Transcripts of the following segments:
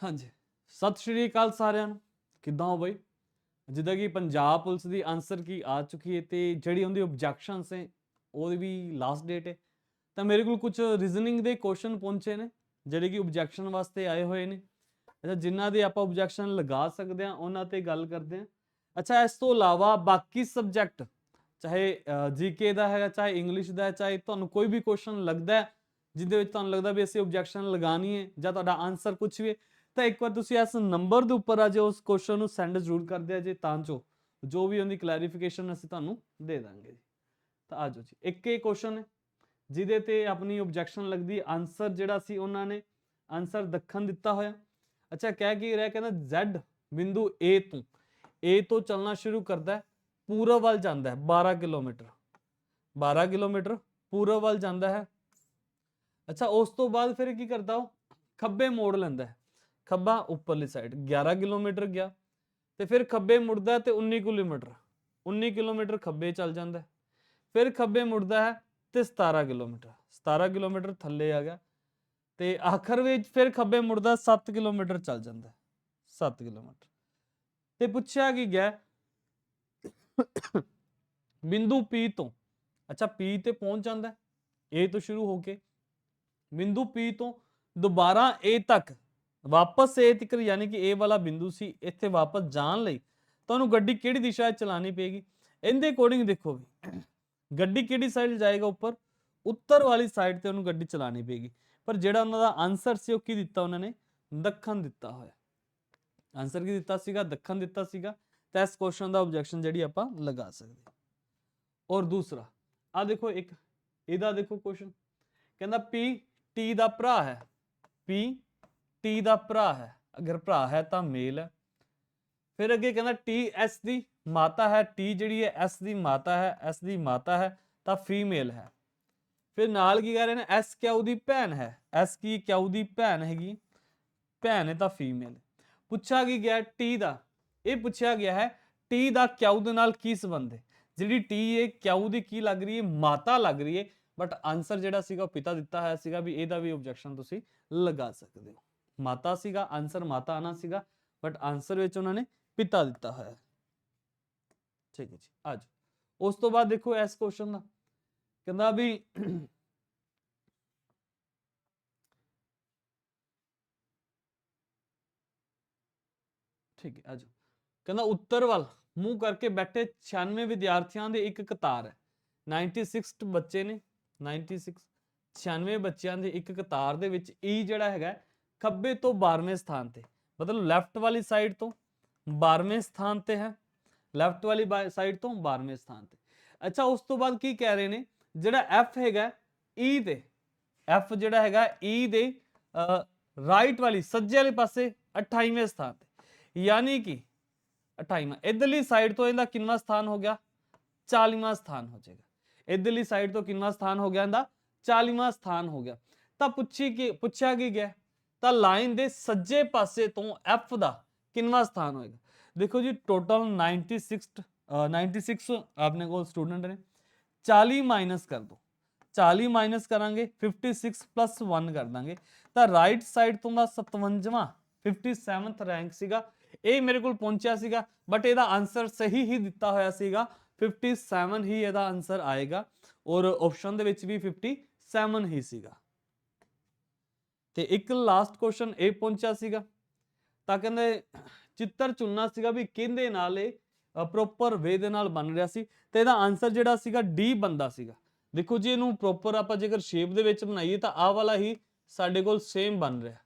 ਹਾਂਜੀ। ਸਤਿ ਸ਼੍ਰੀ ਅਕਾਲ ਸਾਰਿਆਂ ਨੂੰ। ਕਿੱਦਾਂ ਹੋ ਬਈ? ਜਿੱਦਾਂ ਕਿ ਪੰਜਾਬ ਪੁਲਿਸ ਦੀ ਆਨਸਰ ਕੀ ਆ ਚੁੱਕੀ ਹੈ ਤੇ ਜਿਹੜੀ ਉਹਦੀ ਆਬਜੈਕਸ਼ਨਸ ਹੈ, ਉਹਦੀ ਵੀ ਲਾਸਟ ਡੇਟ ਹੈ। ਤਾਂ ਮੇਰੇ ਕੋਲ ਕੁਝ ਰੀਜ਼ਨਿੰਗ ਦੇ ਕੁਐਸਚਨ ਪਹੁੰਚੇ ਨੇ, ਜਿਹੜੇ ਕਿ ਆਬਜੈਕਸ਼ਨ ਵਾਸਤੇ ਆਏ ਹੋਏ ਨੇ। ਅੱਛਾ, ਜਿਨ੍ਹਾਂ ਦੇ ਆਪਾਂ ਆਬਜੈਕਸ਼ਨ ਲਗਾ ਸਕਦੇ ਆ ਉਹਨਾਂ ਤੇ ਗੱਲ ਕਰਦੇ ਆ ਅੱਛਾ, ਇਸ ਤੋਂ ਇਲਾਵਾ ਬਾਕੀ ਸਬਜੈਕਟ ਚਾਹੇ ਜੀਕੇ ਦਾ ਹੈ ਚਾਹੇ ਇੰਗਲਿਸ਼ ਦਾ ਹੈ, ਚਾਹੇ ਤੁਹਾਨੂੰ ਕੋਈ ਵੀ ਕੁਐਸਚਨ ਲੱਗਦਾ ਹੈ, ਜਿਹਦੇ ਵਿੱਚ ਤੁਹਾਨੂੰ ਲੱਗਦਾ ਵੀ ਅਸੀਂ ਆਬਜੈਕਸ਼ਨ ਲਗਾਣੀ ਹੈ ਜਾਂ ਤੁਹਾਡਾ ਆਨਸਰ ਕੁਝ ਵੀ ਤਾਂ ਇੱਕ ਵਾਰ ਤੁਸੀਂ ਇਸ ਨੰਬਰ ਦੇ ਉੱਪਰ ਅਜੇ ਉਸ ਕੁਐਸਚਨ ਨੂੰ ਸੈਂਡ ਜ਼ਰੂਰ ਕਰ ਦਿਆ ਜੇ, ਤਾਂ ਜੋ ਜੋ ਵੀ ਉਹਦੀ ਕਲੈਰੀਫਿਕੇਸ਼ਨ ਅਸੀਂ ਤੁਹਾਨੂੰ ਦੇ ਦਾਂਗੇ ਜੀ। ਤਾਂ ਆ ਜਾਓ ਜੀ, ਇੱਕ ਹੀ ਕੁਐਸਚਨ ਹੈ, ਜਿਹਦੇ ਤੇ ਆਪਣੀ ਆਬਜੈਕਸ਼ਨ ਲੱਗਦੀ ਆਨਸਰ ਜਿਹੜਾ ਸੀ ਉਹਨਾਂ ਨੇ ਆਨਸਰ ਦੱਖਣ ਦਿੱਤਾ ਹੋਇਆ। ਅੱਛਾ, ਕਹਿ ਕੀ ਰਿਹਾ, ਕਹਿੰਦਾ Z ਬਿੰਦੂ A ਤੋਂ A ਤੋਂ ਚੱਲਣਾ ਸ਼ੁਰੂ ਕਰਦਾ ਹੈ, ਪੂਰਬ ਵੱਲ ਜਾਂਦਾ ਹੈ 12 ਕਿਲੋਮੀਟਰ। 12 ਕਿਲੋਮੀਟਰ ਪੂਰਬ ਵੱਲ ਜਾਂਦਾ ਹੈ। ਅੱਛਾ, ਉਸ ਤੋਂ ਬਾਅਦ ਫਿਰ ਕੀ ਕਰਦਾ ਉਹ? ਖੱਬੇ ਮੋੜ ਲੈਂਦਾ ਹੈ। ਖੱਬਾ ਉੱਪਰਲੀ ਸਾਈਡ 11 ਕਿਲੋਮੀਟਰ ਗਿਆ ਤੇ ਫਿਰ ਖੱਬੇ ਮੁੜਦਾ ਤੇ 19 ਕਿਲੋਮੀਟਰ 19 ਕਿਲੋਮੀਟਰ ਖੱਬੇ ਚੱਲ ਜਾਂਦਾ ਫਿਰ ਖੱਬੇ ਮੁੜਦਾ ਹੈ ਤੇ 17 ਕਿਲੋਮੀਟਰ 17 ਕਿਲੋਮੀਟਰ ਥੱਲੇ ਆ ਗਿਆ ਤੇ ਆਖਰ ਵਿੱਚ ਫਿਰ ਖੱਬੇ ਮੁੜਦਾ 7 ਕਿਲੋਮੀਟਰ ਚੱਲ ਜਾਂਦਾ ਹੈ 7 ਕਿਲੋਮੀਟਰ। ਤੇ ਪੁੱਛਿਆ ਕੀ ਗਿਆ? ਬਿੰਦੂ P ਤੋਂ, ਅੱਛਾ P ਤੇ ਪਹੁੰਚ ਜਾਂਦਾ ਹੈ, A ਤੋਂ ਸ਼ੁਰੂ ਹੋ ਕੇ। ਬਿੰਦੂ P ਤੋਂ ਦੁਬਾਰਾ A ਤੱਕ ਵਾਪਸ ਇਹ ਤੱਕ ਯਾਨੀ ਕਿ ਇਹ ਵਾਲਾ ਬਿੰਦੂ ਸੀ, ਇੱਥੇ ਵਾਪਸ ਜਾਣ ਲਈ ਤੁਹਾਨੂੰ ਗੱਡੀ ਕਿਹੜੀ ਦਿਸ਼ਾ 'ਚ ਚਲਾਣੀ ਪਏਗੀ? ਇਹਦੇ ਅਕੋਰਡਿੰਗ ਦੇਖੋ ਵੀ, ਗੱਡੀ ਕਿਹੜੀ ਸਾਈਡ ਜਾਏਗਾ ਉੱਪਰ? ਉੱਤਰ ਵਾਲੀ ਸਾਈਡ ਤੇ ਉਹਨੂੰ ਗੱਡੀ ਚਲਾਣੀ ਪਏਗੀ। ਪਰ ਜਿਹੜਾ ਉਹਨਾਂ ਦਾ ਆਨਸਰ ਸੀ ਉਹ ਕੀ ਦਿੱਤਾ ਉਹਨਾਂ ਨੇ? ਦੱਖਣ ਦਿੱਤਾ ਹੋਇਆ। ਆਨਸਰ ਕੀ ਦਿੱਤਾ ਸੀਗਾ? ਦੱਖਣ ਦਿੱਤਾ ਸੀਗਾ। ਤਾਂ ਇਸ ਕੁਐਸਚਨ ਦਾ ਆਬਜੈਕਸ਼ਨ ਜਿਹੜੀ ਆਪਾਂ ਲਗਾ ਸਕਦੇ ਔਰ ਦੂਸਰਾ ਆ ਦੇਖੋ ਇੱਕ, ਇਹਦਾ ਦੇਖੋ ਕੁਐਸਚਨ ਕਹਿੰਦਾ ਪੀ ਟੀ ਦਾ ਭਰਾ ਹੈ। ਪੀ ਟੀ ਦਾ ਭਰਾ ਹੈ। ਅਗਰ ਭਰਾ ਹੈ ਤਾਂ ਮੇਲ ਹੈ। ਫਿਰ ਅੱਗੇ ਕਹਿੰਦਾ ਟੀ ਐਸ ਦੀ ਮਾਤਾ ਹੈ। ਟੀ ਜਿਹੜੀ ਹੈ, ਐਸ ਦੀ ਮਾਤਾ ਹੈ, ਐਸ ਦੀ ਮਾਤਾ ਹੈ ਤਾਂ ਫੀਮੇਲ ਹੈ। ਫਿਰ ਨਾਲ ਕੀ ਕਹਿ ਰਹੇ ਨੇ? ਐਸ ਕਿਉ ਦੀ ਭੈਣ ਹੈ। ਐਸ ਕੀ ਕਿਉ ਦੀ ਭੈਣ ਹੈਗੀ? ਭੈਣ ਹੈ ਤਾਂ ਫੀਮੇਲ। ਪੁੱਛਿਆ ਕੀ ਗਿਆ ਟੀ ਦਾ? ਇਹ ਪੁੱਛਿਆ ਗਿਆ ਹੈ, ਟੀ ਦਾ ਕਿਉ ਦੇ ਨਾਲ ਕੀ ਸੰਬੰਧ ਹੈ? ਜਿਹੜੀ ਟੀ ਹੈ ਕਿਉ ਦੀ ਕੀ ਲੱਗ ਰਹੀ ਹੈ? ਮਾਤਾ ਲੱਗ ਰਹੀ ਹੈ। ਬਟ ਆਨਸਰ ਜਿਹੜਾ ਸੀਗਾ ਉਹ ਪਿਤਾ ਦਿੱਤਾ ਹੋਇਆ ਸੀਗਾ ਵੀ ਇਹਦਾ ਵੀ ਆਬਜੈਕਸ਼ਨ ਤੁਸੀਂ ਲਗਾ ਸਕਦੇ ਹੋ। ਮਾਤਾ ਸੀਗਾ ਆਨਸਰ ਮਾਤਾ ਆਣਾ ਸੀਗਾ ਬਟ ਆਨਸਰ ਵਿੱਚ ਉਹਨਾਂ ਨੇ ਪਿਤਾ ਦਿੱਤਾ ਹੋਇਆ। ਠੀਕ ਹੈ ਜੀ ਅੱਜ ਉਸ ਤੋਂ ਬਾਅਦ ਦੇਖੋ ਇਸ ਕੁਐਸਚਨ ਦਾ। ਕਹਿੰਦਾ ਵੀ ਠੀਕ ਹੈ ਆਜੋ ਕਹਿੰਦਾ ਉੱਤਰ ਵੱਲ, ਮੂੰਹ ਕਰਕੇ ਬੈਠੇ 96 ਵਿਦਿਆਰਥੀਆਂ ਦੇ ਇੱਕ ਕਤਾਰ ਹੈ। 96 ਬੱਚੇ ਨੇ 96 96 ਬੱਚਿਆਂ ਦੇ ਇੱਕ ਕਤਾਰ ਦੇ ਵਿੱਚ E ਜਿਹੜਾ ਹੈਗਾ ਖੱਬੇ ਤੋਂ 12ਵੇਂ ਸਥਾਨ ਤੇ। ਮਤਲਬ ਲੈਫਟ ਵਾਲੀ ਸਾਈਡ ਤੋਂ 12ਵੇਂ ਸਥਾਨ ਤੇ ਹੈ। ਲੈਫਟ ਵਾਲੀ ਸਾਈਡ ਤੋਂ 12ਵੇਂ ਸਥਾਨ ਤੇ। ਅੱਛਾ, ਉਸ ਤੋਂ ਬਾਅਦ ਕੀ ਕਹਿ ਰਹੇ ਨੇ? ਜਿਹੜਾ F ਹੈਗਾ E ਤੇ F ਜਿਹੜਾ ਹੈਗਾ E ਦੇ ਰਾਈਟ ਵਾਲੀ, ਸੱਜੇ ਵਾਲੇ ਪਾਸੇ 28ਵੇਂ ਸਥਾਨ ਤੇ। ਯਾਨੀ ਕਿ 28ਵਾਂ ਇਧਰਲੀ ਸਾਈਡ ਤੋਂ ਇਹਦਾ ਕਿੰਨਾ ਸਥਾਨ ਹੋ ਗਿਆ? 40ਵਾਂ ਸਥਾਨ ਹੋ ਜਾਏਗਾ। ਇਧਰਲੀ ਸਾਈਡ ਤੋਂ ਕਿੰਨਾ ਸਥਾਨ ਹੋ ਗਿਆ? ਇਹਦਾ 40ਵਾਂ ਸਥਾਨ ਹੋ ਗਿਆ। ਤਾਂ ਪੁੱਛੀ ਕਿ ਪੁੱਛਿਆ ਕੀ ਗਿਆ? ਤਾਂ ਲਾਈਨ ਦੇ ਸੱਜੇ ਪਾਸੇ ਤੋਂ F ਦਾ ਕਿੰਨਾ ਸਥਾਨ ਹੋਏਗਾ? ਦੇਖੋ ਜੀ ਟੋਟਲ 96 ਅ, 96 ਆਪਣੇ ਕੋਲ ਸਟੂਡੈਂਟ ਨੇ। 40 ਮਾਈਨਸ ਕਰ ਦੋ। 40 ਮਾਈਨਸ ਕਰਾਂਗੇ 56 ਪਲੱਸ 1 ਕਰ ਦਾਂਗੇ। ਤਾਂ ਰਾਈਟ ਸਾਈਡ ਤੋਂ ਦਾ 57ਵਾਂ 57th ਰੈਂਕ ਸੀਗਾ। ਇਹ ਮੇਰੇ ਕੋਲ ਪਹੁੰਚਿਆ ਸੀਗਾ ਬਟ ਇਹਦਾ ਆਨਸਰ ਸਹੀ ਹੀ ਦਿੱਤਾ ਹੋਇਆ ਸੀਗਾ। 57 ਹੀ ਇਹਦਾ ਆਨਸਰ ਆਏਗਾ। ਔਰ ਆਪਸ਼ਨ ਦੇ ਵਿੱਚ ਵੀ 57 ਹੀ ਸੀਗਾ। ਤੇ ਇੱਕ ਲਾਸਟ ਕੁਐਸਚਨ ਇਹ ਪਹੁੰਚਿਆ ਸੀਗਾ। ਤਾਂ ਕਹਿੰਦੇ, ਚਿੱਤਰ ਚੁਣਨਾ ਸੀਗਾ ਵੀ ਕਿਹਦੇ ਨਾਲ ਇਹ ਪ੍ਰੋਪਰ ਵੇ ਦੇ ਨਾਲ ਬਣ ਰਿਹਾ ਸੀ। ਤੇ ਇਹਦਾ ਆਨਸਰ ਜਿਹੜਾ ਸੀਗਾ ਡੀ ਬੰਦਾ ਸੀਗਾ। ਦੇਖੋ ਜੀ, ਇਹਨੂੰ ਪ੍ਰੋਪਰ ਆਪਾਂ ਜੇਕਰ ਸ਼ੇਪ ਦੇ ਵਿੱਚ ਬਣਾਈਏ ਤਾਂ ਆਹ ਵਾਲਾ ਹੀ ਸਾਡੇ ਕੋਲ ਸੇਮ ਬਣ ਰਿਹਾ।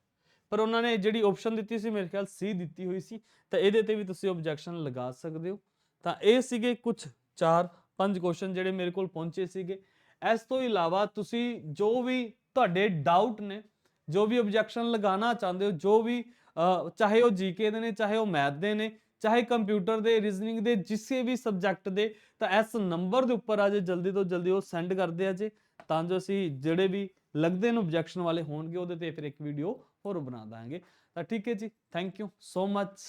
ਪਰ ਉਹਨਾਂ ਨੇ ਜਿਹੜੀ ਆਪਸ਼ਨ ਦਿੱਤੀ ਸੀ, ਮੇਰੇ ਖਿਆਲ ਸੀ ਦਿੱਤੀ ਹੋਈ ਸੀ, ਤਾਂ ਇਹਦੇ ਤੇ ਵੀ ਤੁਸੀਂ ਆਬਜੈਕਸ਼ਨ ਲਗਾ ਸਕਦੇ ਹੋ। ਤਾਂ ਇਹ ਸੀਗੇ ਕੁਝ 4 5 ਕੁਐਸਚਨ ਜਿਹੜੇ ਮੇਰੇ ਕੋਲ ਪਹੁੰਚੇ ਸੀਗੇ। ਇਸ ਤੋਂ ਇਲਾਵਾ ਤੁਸੀਂ ਜੋ ਵੀ ਤੁਹਾਡੇ ਡਾਊਟ ਨੇ ਜੋ ਵੀ ਆਬਜੈਕਸ਼ਨ ਲਗਾਉਣਾ ਚਾਹੁੰਦੇ ਹੋ, ਜੋ ਵੀ ਚਾਹੇ ਉਹ ਜੀਕੇ ਦੇ ਨੇ, ਚਾਹੇ ਉਹ ਮੈਥ ਦੇ ਨੇ, ਚਾਹੇ ਕੰਪਿਊਟਰ ਦੇ ਰੀਜ਼ਨਿੰਗ ਦੇ, ਜਿਸੇ ਵੀ ਸਬਜੈਕਟ ਦੇ, ਤਾਂ ਇਸ ਨੰਬਰ ਦੇ ਉੱਪਰ ਅਜੇ ਜਲਦੀ ਤੋਂ ਜਲਦੀ ਉਹ ਸੈਂਡ ਕਰਦੇ ਆ ਜੇ, ਤਾਂ ਜੋ ਅਸੀਂ ਜਿਹੜੇ ਵੀ ਲੱਗਦੇ ਨੇ ਆਬਜੈਕਸ਼ਨ ਵਾਲੇ ਹੋਣਗੇ, ਉਹਦੇ ਤੇ ਫਿਰ ਇੱਕ ਵੀਡੀਓ ਹੋਰ ਬਣਾ ਦਾਂਗੇ। ਤਾਂ ਠੀਕ ਹੈ ਜੀ ਥੈਂਕ ਯੂ ਸੋ ਮੱਚ